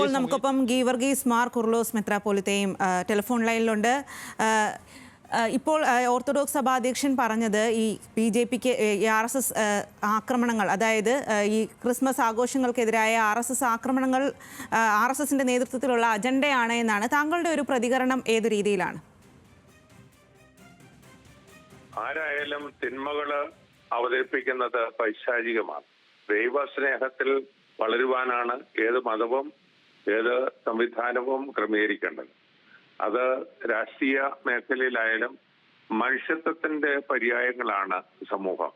ഇപ്പോൾ നമുക്കൊപ്പം ഗീവർഗീസ് മാർ കുർലോസ് മെത്രാപോലിത്തെയും ടെലിഫോൺ ലൈനിലുണ്ട്. ഇപ്പോൾ ഓർത്തഡോക്സ് സഭാ അധ്യക്ഷൻ പറഞ്ഞത് ഈ ബി ജെ പിക്ക് ആർ എസ് എസ് ആക്രമണങ്ങൾ അതായത് ഈ ക്രിസ്മസ് ആഘോഷങ്ങൾക്കെതിരായ ആർ എസ് എസ് ആക്രമണങ്ങൾ ആർ എസ് എസിന്റെ നേതൃത്വത്തിലുള്ള അജണ്ടയാണ് എന്നാണ് താങ്കളുടെ ഒരു പ്രതികരണം ഏത് രീതിയിലാണ്? ആരായാലും തിന്മകൾ അവതരിപ്പിക്കുന്നത് പൈശാചികമാണ്. ദൈവസ്നേഹത്തിൽ വളരുവാനാണ് ഏത് മതവും ഏത് സംവിധാനവും ക്രമീകരിക്കേണ്ടത്. അത് രാഷ്ട്രീയ മേഖലയിലായാലും മനുഷ്യത്വത്തിന്റെ പര്യായങ്ങളാണ് സമൂഹം.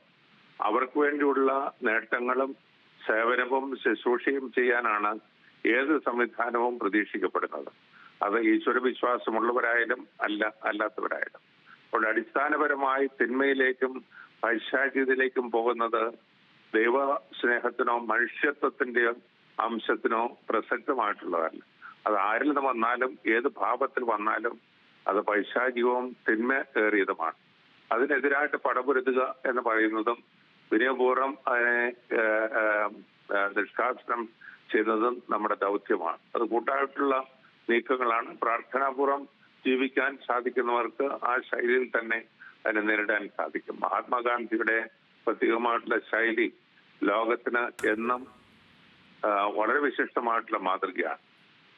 അവർക്ക് വേണ്ടിയുള്ള നേട്ടങ്ങളും സേവനവും ശുശ്രൂഷയും ചെയ്യാനാണ് ഏത് സംവിധാനവും പ്രതീക്ഷിക്കപ്പെടുന്നത്. അത് ഈശ്വര വിശ്വാസമുള്ളവരായാലും അല്ല അല്ലാത്തവരായാലും. അപ്പോൾ അടിസ്ഥാനപരമായി തിന്മയിലേക്കും പൈശാചികതയിലേക്കും പോകുന്നത് ദൈവ സ്നേഹത്തിനോ മനുഷ്യത്വത്തിന്റെയോ അംശത്തിനോ പ്രസക്തമായിട്ടുള്ളതല്ല. അത് ആരിൽ വന്നാലും ഏത് ഭാവത്തിൽ വന്നാലും അത് പൈശാചികവും തിന്മ ഏറിയതുമാണ് അതിനെതിരായിട്ട് പടപൊരുതുക എന്ന് പറയുന്നതും വിനയപൂർവം അതിനെ നിഷ്കാസനം ചെയ്യുന്നതും നമ്മുടെ ദൗത്യമാണ്. അത് കൂട്ടായിട്ടുള്ള നീക്കങ്ങളാണ്. പ്രാർത്ഥനാപൂർവം ജീവിക്കാൻ സാധിക്കുന്നവർക്ക് ആ ശൈലിയിൽ തന്നെ അതിനെ നേരിടാൻ സാധിക്കും. മഹാത്മാഗാന്ധിയുടെ പ്രത്യേകമായിട്ടുള്ള ശൈലി ലോകത്തിന് എന്നും വളരെ വിശിഷ്ടമായിട്ടുള്ള മാതൃകയാണ്.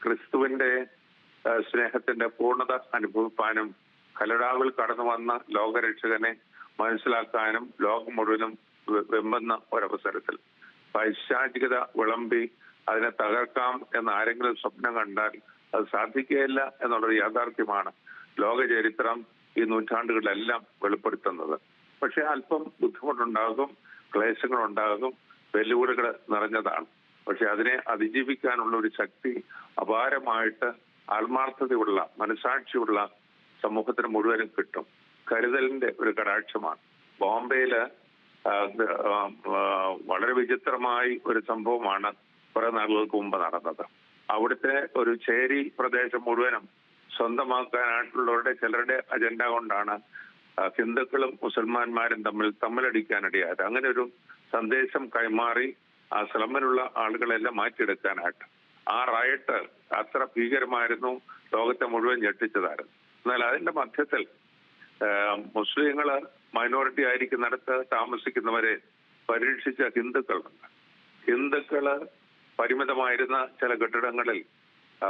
ക്രിസ്തുവിന്റെ സ്നേഹത്തിന്റെ പൂർണത അനുഭവിപ്പാനും കലടാവിൽ കടന്നു വന്ന ലോകരക്ഷകനെ മനസ്സിലാക്കാനും ലോകം മുഴുവനും വെമ്പുന്ന ഒരവസരത്തിൽ. പൈശാചികത വിളമ്പി അതിനെ തകർക്കാം എന്ന് ആരെങ്കിലും സ്വപ്നം കണ്ടാൽ അത് സാധിക്കുകയില്ല എന്നുള്ളൊരു യാഥാർത്ഥ്യമാണ് ലോക ചരിത്രം ഈ നൂറ്റാണ്ടുകളിലെല്ലാം വെളിപ്പെടുത്തുന്നത്. പക്ഷെ അല്പം ബുദ്ധിമുട്ടുണ്ടാകും ക്ലേശങ്ങളുണ്ടാകും വെല്ലുവിളികൾ നിറഞ്ഞതാണ്. പക്ഷെ അതിനെ അതിജീവിക്കാനുള്ള ഒരു ശക്തി അപാരമായിട്ട് ആത്മാർത്ഥതയുള്ള മനസാക്ഷിയുള്ള സമൂഹത്തിന് മുഴുവനും കിട്ടും. കരുതലിന്റെ ഒരു കടാക്ഷമാണ്. ബോംബെയിൽ വളരെ വിചിത്രമായി ഒരു സംഭവമാണ് കുറെ നാളുകൾക്ക് മുമ്പ് നടന്നത്. അവിടുത്തെ ഒരു ചേരി പ്രദേശം മുഴുവനും സ്വന്തമാക്കാനായിട്ടുള്ളവരുടെ ചിലരുടെ അജണ്ട കൊണ്ടാണ് ഹിന്ദുക്കളും മുസൽമാന്മാരും തമ്മിൽ തമ്മിലടിക്കാനിടയായത്. അങ്ങനെ ഒരു സന്ദേശം കൈമാറി ആ സ്ലമ്മിലുള്ള ആളുകളെല്ലാം മാറ്റിയെടുക്കാനായിട്ട്. ആ റയട്ട് അത്ര ഭീകരമായിരുന്നു. ലോകത്തെ മുഴുവൻ ഞെട്ടിച്ചതായിരുന്നു. എന്നാൽ അതിന്റെ മധ്യത്തിൽ മുസ്ലിങ്ങൾ മൈനോറിറ്റി ആയിരിക്കുന്നിടത്ത് താമസിക്കുന്നവരെ പരീക്ഷിച്ച ഹിന്ദുക്കളുണ്ട്. ഹിന്ദുക്കൾ പരിമിതമായിരുന്ന ചില കെട്ടിടങ്ങളിൽ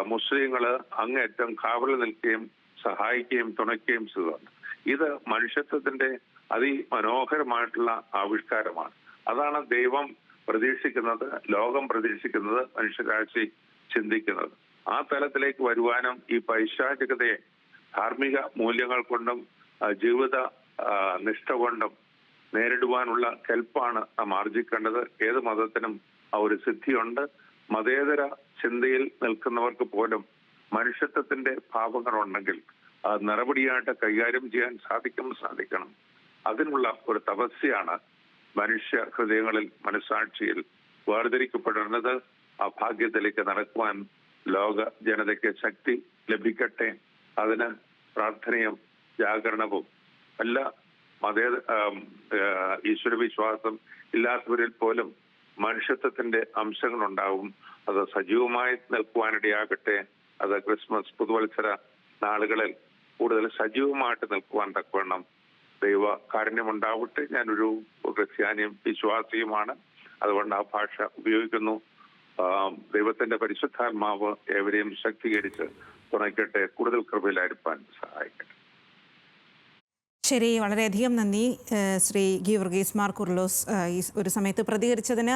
മുസ്ലിങ്ങൾ അങ്ങേറ്റം കാവൽ നിൽക്കുകയും സഹായിക്കുകയും തുണയ്ക്കുകയും ചെയ്തതാണ് ഇത് മനുഷ്യത്വത്തിന്റെ അതിമനോഹരമായിട്ടുള്ള ആവിഷ്കാരമാണ്. അതാണ് ദൈവം പ്രതീക്ഷിക്കുന്നത് ലോകം പ്രതീക്ഷിക്കുന്നത് മനുഷ്യരാശി ചിന്തിക്കുന്നത്. ആ തലത്തിലേക്ക് വരുവാനും ഈ പൈശാചികതയെ ധാർമ്മിക മൂല്യങ്ങൾ കൊണ്ടും ജീവിത നിഷ്ഠ കൊണ്ടും നേരിടുവാനുള്ള കെൽപ്പാണ് നാം ആർജിക്കേണ്ടത്. ഏത് മതത്തിനും ആ ഒരു സിദ്ധിയുണ്ട്. മതേതര ചിന്തയിൽ നിൽക്കുന്നവർക്ക് പോലും മനുഷ്യത്വത്തിന്റെ ഭാവങ്ങളുണ്ടെങ്കിൽ അത് നടപടിയായിട്ട് കൈകാര്യം ചെയ്യാൻ സാധിക്കും സാധിക്കണം. അതിനുള്ള ഒരു തപസ്യാണ് മനുഷ്യ ഹൃദയങ്ങളിൽ മനസാക്ഷിയിൽ വേർതിരിക്കപ്പെടുന്നത് ആ ഭാഗ്യത്തിലേക്ക് നടക്കുവാൻ ലോക ജനതയ്ക്ക് ശക്തി ലഭിക്കട്ടെ. അതിന് പ്രാർത്ഥനയും ജാഗരണവും. അല്ല മതേ ഈശ്വര വിശ്വാസം ഈശ്വരവിശ്വാസം ഇല്ലാത്തവരിൽ പോലും മനുഷ്യത്വത്തിന്റെ അംശങ്ങൾ ഉണ്ടാവും അത് സജീവമായി നിൽക്കുവാനിടയാകട്ടെ. അത് ക്രിസ്മസ് പുതുവത്സര നാളുകളിൽ കൂടുതൽ സജീവമായിട്ട് നിൽക്കുവാൻ തക്കവണ്ണം ദൈവ കാരുണ്യമുണ്ടാവട്ടെ ഞാനൊരു ക്രിസ്ത്യാനിയും വിശ്വാസിയുമാണ്. അതുകൊണ്ട് ആ ഭാഷ ഉപയോഗിക്കുന്നു. ദൈവത്തിന്റെ പരിശുദ്ധാത്മാവ് ഏവരെയും ശക്തീകരിച്ച് തുണയ്ക്കട്ടെ. കൂടുതൽ കൃപയിലായിരിക്കാൻ സഹായിക്കട്ടെ. ശരി വളരെയധികം നന്ദി ശ്രീ ഗീവർഗീസ് മാർ കുർലോസ് ഈ ഒരു സമയത്ത് പ്രതികരിച്ചതിന്